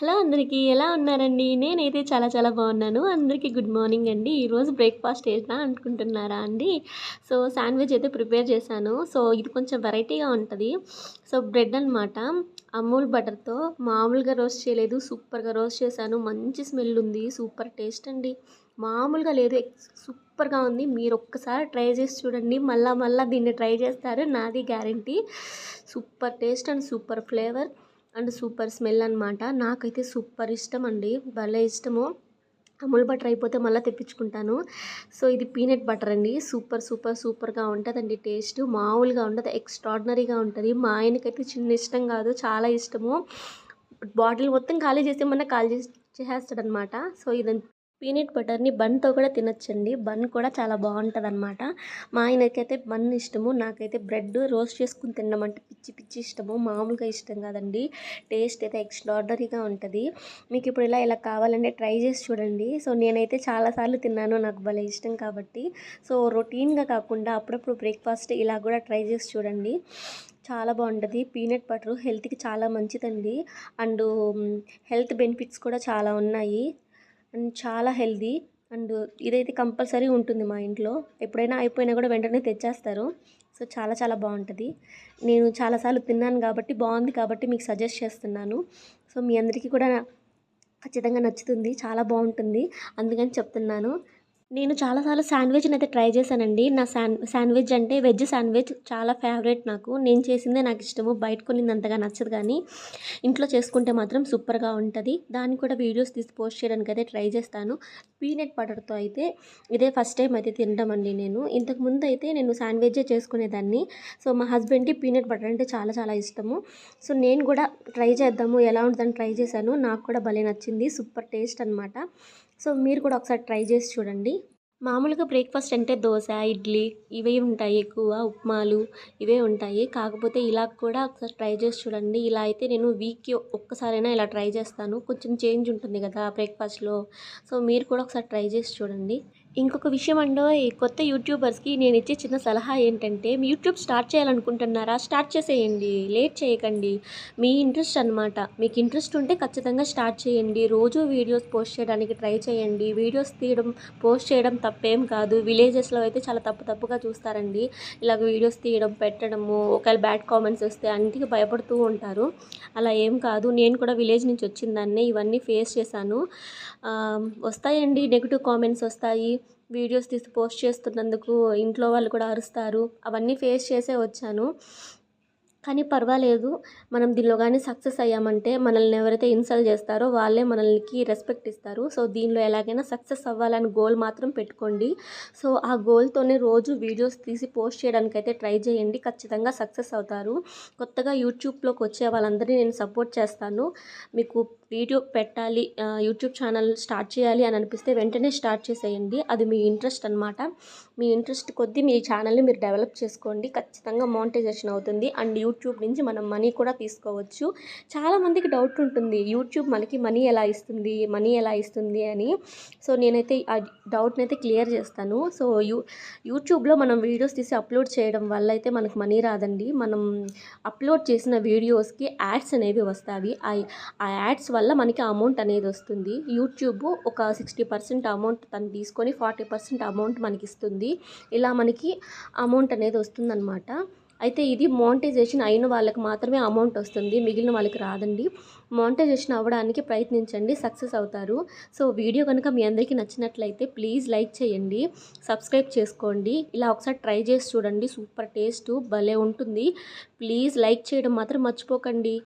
Hello అందరికీ ఎలా ఉన్నారండి? నేనైతే చాలా చాలా బాగున్నాను. అందరికీ గుడ్ మార్నింగ్ అండి. ఈరోజు బ్రేక్ఫాస్ట్ చేసినా అనుకుంటున్నారా అండి? సో శాండ్విచ్ అయితే ప్రిపేర్ చేశాను. సో ఇది కొంచెం వెరైటీగా ఉంటుంది. సో బ్రెడ్ అనమాట అమూల్ బటర్తో మామూలుగా రోస్ట్ చేయలేదు. సూపర్గా రోస్ట్ చేశాను. మంచి స్మెల్ ఉంది. సూపర్ టేస్ట్ అండి. మామూలుగా లేదు. సూపర్గా ఉంది. మీరు ఒక్కసారి ట్రై చేసి చూడండి. మళ్ళా మళ్ళీ దీన్ని ట్రై చేస్తారు. నాది guarantee. Super taste and super flavour. And super smell అనమాట నాకైతే సూపర్ ఇష్టం అండి భలే ఇష్టము. అమూల్ బటర్ అయిపోతే మళ్ళీ తెప్పించుకుంటాను. సో ఇది పీనట్ బటర్ అండి. సూపర్ సూపర్ సూపర్గా ఉంటుందండి టేస్ట్. మామూలుగా ఉండదు ఎక్స్ట్రాడినరీగా ఉంటుంది. మా ఆయనకైతే చిన్న ఇష్టం కాదు చాలా ఇష్టము. బాటిల్ మొత్తం ఖాళీ చేసి మన ఖాళీ చేసి చేసేస్తాడనమాట సో ఇది పీనట్ బటర్ని బన్తో కూడా తినొచ్చండి. బన్ కూడా చాలా బాగుంటుంది అనమాట మా ఆయనకైతే బన్ ఇష్టము. నాకైతే బ్రెడ్ రోస్ట్ చేసుకుని తినడం అంటే పిచ్చి పిచ్చి ఇష్టము. మామూలుగా ఇష్టం కాదండి. టేస్ట్ అయితే ఎక్స్ట్రాడనరీగా ఉంటుంది. మీకు ఇప్పుడు ఇలా ఇలా కావాలంటే ట్రై చేసి చూడండి. సో నేనైతే చాలాసార్లు తిన్నాను. నాకు భలే ఇష్టం కాబట్టి. సో రొటీన్గా కాకుండా అప్పుడప్పుడు బ్రేక్ఫాస్ట్ ఇలా కూడా ట్రై చేసి చూడండి. చాలా బాగుంటుంది. పీనట్ బటర్ హెల్త్కి చాలా మంచిదండి. అండ్ హెల్త్ బెనిఫిట్స్ కూడా చాలా ఉన్నాయి. అండ్ చాలా హెల్దీ. అండ్ ఇదైతే కంపల్సరీ ఉంటుంది మా ఇంట్లో. ఎప్పుడైనా అయిపోయినా కూడా వెంటనే తెచ్చేస్తారు. సో చాలా చాలా బాగుంటుంది. నేను చాలాసార్లు తిన్నాను కాబట్టి బాగుంది కాబట్టి మీకు సజెస్ట్ చేస్తున్నాను. సో మీ అందరికీ కూడా ఖచ్చితంగా నచ్చుతుంది. చాలా బాగుంటుంది. అందుకని చెప్తున్నాను. నేను చాలాసార్లు శాండ్విచ్ని అయితే ట్రై చేశానండి. నా శాండ్ శాండ్విచ్ అంటే వెజ్ శాండ్విచ్ చాలా ఫేవరెట్ నాకు. నేను చేసిందే నాకు ఇష్టము. బయట కొనింది అంతగా నచ్చదు కానీ ఇంట్లో చేసుకుంటే మాత్రం సూపర్గా ఉంటుంది. దాన్ని కూడా వీడియోస్ తీసి పోస్ట్ చేయడానికి అయితే ట్రై చేస్తాను. పీనట్ బటర్తో అయితే ఇదే ఫస్ట్ టైం అయితే తినడం అండి నేను. ఇంతకు ముందు అయితే నేను శాండ్విచే చేసుకునేదాన్ని. సో మా హస్బెండ్కి పీనట్ బటర్ అంటే చాలా చాలా ఇష్టము. సో నేను కూడా ట్రై చేద్దాము. ఎలా ఉంటుందని ట్రై చేశాను. నాకు కూడా భలే నచ్చింది. సూపర్ టేస్ట్ అనమాట సో మీరు కూడా ఒకసారి ట్రై చేసి చూడండి. మామూలుగా బ్రేక్ఫాస్ట్ అంటే దోశ ఇడ్లీ ఇవే ఉంటాయి ఎక్కువ ఉప్మాలు ఇవే ఉంటాయి. కాకపోతే ఇలా కూడా ఒకసారి ట్రై చేసి చూడండి. ఇలా అయితే నేను వీక్కి ఒక్కసారైనా ఇలా ట్రై చేస్తాను. కొంచెం చేంజ్ ఉంటుంది కదా బ్రేక్ఫాస్ట్లో. సో మీరు కూడా ఒకసారి ట్రై చేసి చూడండి. ఇంకొక విషయం అండో ఈ కొత్త యూట్యూబర్స్కి నేను ఇచ్చే చిన్న సలహా ఏంటంటే మీ యూట్యూబ్ స్టార్ట్ చేయాలనుకుంటున్నారా? స్టార్ట్ చేసేయండి. లేట్ చేయకండి. మీ ఇంట్రెస్ట్ అనమాట మీకు ఇంట్రెస్ట్ ఉంటే ఖచ్చితంగా స్టార్ట్ చేయండి. రోజు వీడియోస్ పోస్ట్ చేయడానికి ట్రై చేయండి. వీడియోస్ తీయడం పోస్ట్ చేయడం తప్పేం కాదు. విలేజెస్లో అయితే చాలా తప్పు తప్పుగా చూస్తారండి. ఇలాగ వీడియోస్ తీయడం పెట్టడము ఒకవేళ బ్యాడ్ కామెంట్స్ వస్తే అన్నిటికీ భయపడుతూ ఉంటారు. అలా ఏం కాదు. నేను కూడా విలేజ్ నుంచి వచ్చిందాన్నే ఇవన్నీ ఫేస్ చేశాను. వస్తాయండి. నెగిటివ్ కామెంట్స్ వస్తాయి. వీడియోస్ తీసి పోస్ట్ చేస్తున్నందుకు ఇంట్లో వాళ్ళు కూడా అరుస్తారు. అవన్నీ ఫేస్ చేసే వచ్చాను. కానీ పర్వాలేదు. మనం దీనిలో కానీ సక్సెస్ అయ్యామంటే మనల్ని ఎవరైతే ఇన్సల్ట్ చేస్తారో వాళ్ళే మనల్కి రెస్పెక్ట్ ఇస్తారు. సో దీనిలో ఎలాగైనా సక్సెస్ అవ్వాలని గోల్ మాత్రం పెట్టుకోండి. సో ఆ గోల్తోనే రోజు వీడియోస్ తీసి పోస్ట్ చేయడానికి అయితే ట్రై చేయండి. ఖచ్చితంగా సక్సెస్ అవుతారు. కొత్తగా యూట్యూబ్లోకి వచ్చే వాళ్ళందరినీ నేను సపోర్ట్ చేస్తాను. మీకు వీడియో పెట్టాలి యూట్యూబ్ ఛానల్ స్టార్ట్ చేయాలి అని అనిపిస్తే వెంటనే స్టార్ట్ చేసేయండి. అది మీ ఇంట్రెస్ట్ అనమాట మీ ఇంట్రెస్ట్ కొద్దీ మీ ఛానల్ని మీరు డెవలప్ చేసుకోండి. ఖచ్చితంగా మానిటైజేషన్ అవుతుంది. అండ్ యూట్యూబ్ నుంచి మనం మనీ కూడా తీసుకోవచ్చు. చాలామందికి డౌట్ ఉంటుంది. యూట్యూబ్ మనకి మనీ ఎలా ఇస్తుంది మనీ ఎలా ఇస్తుంది అని. సో నేనైతే ఆ డౌట్ని అయితే క్లియర్ చేస్తాను. సో యూ యూట్యూబ్లో మనం వీడియోస్ తీసి అప్లోడ్ చేయడం వల్ల అయితే మనకు మనీ రాదండి. మనం అప్లోడ్ చేసిన వీడియోస్కి యాడ్స్ అనేవి వస్తాయి. ఆ ఆ యాడ్స్ వల్ల మనకి అమౌంట్ అనేది వస్తుంది. యూట్యూబ్ ఒక సిక్స్టీ పర్సెంట్ అమౌంట్ తను తీసుకొని ఫార్టీ పర్సెంట్ అమౌంట్ మనకి ఇస్తుంది. ఇలా మనకి అమౌంట్ అనేది వస్తుందన్నమాట. అయితే ఇది మోనిటైజేషన్ అయిన వాళ్ళకి మాత్రమే అమౌంట్ వస్తుంది. మిగిలిన వాళ్ళకి రాదండి. మోనిటైజేషన్ అవ్వడానికి ప్రయత్నించండి. సక్సెస్ అవుతారు. సో వీడియో కనుక మీ అందరికీ నచ్చినట్లయితే ప్లీజ్ లైక్ చేయండి. సబ్స్క్రైబ్ చేసుకోండి. ఇలా ఒకసారి ట్రై చేసి చూడండి. సూపర్ టేస్ట్ భలే ఉంటుంది. ప్లీజ్ లైక్ చేయడం మాత్రం మర్చిపోకండి.